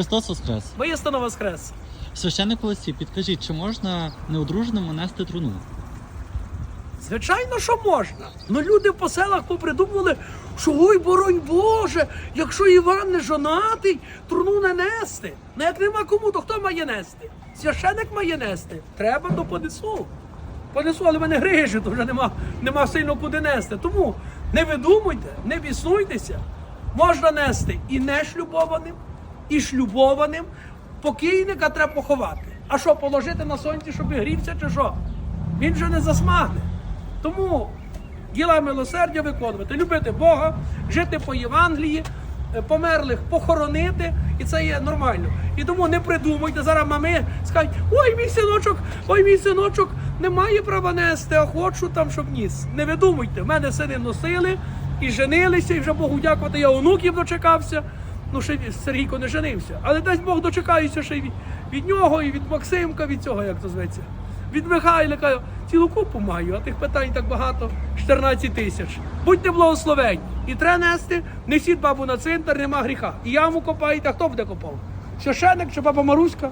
Христос Воскрес! Воістину воскрес. Священник Олексій, підкажіть, чи можна неодруженому нести труну? Звичайно, що можна. Ну люди по селах попридумували, що ой, боронь Боже, якщо Іван не жонатий, труну не нести. Ну як нема кому, то хто має нести? Священик має нести. Треба, то понесу. Понесу, але в мене грижі, то вже нема, нема сильно куди нести. Тому не видумуйте, не біснуйтеся. Можна нести і нешлюбованим, і шлюбованим. Покійника треба поховати. А що, положити на сонці, щоб грівся, чи що? Він же не засмагне. Тому діла милосердя виконувати, любити Бога, жити по Євангелії, е, померлих похоронити, і це є нормально. І тому не придумуйте зараз мами скажуть, ой, мій синочок, ой, мій синочок не має права нести, а хочу там, щоб ніс. Не видумуйте, в мене сини носили і женилися, і вже Богу дякувати, я онуків дочекався. Ну, ще Сергійко не женився. Але дасть Бог дочекаюся ще від, від нього, і від Максимка, від цього, як то зветься. Від Михайлика цілу купу маю, а тих питань так багато 14 тисяч. Будьте благословені. І треба нести, несіть бабу на цвинтар, нема гріха. І яму копаєте, а хто буде копав? Священик чи баба Маруська?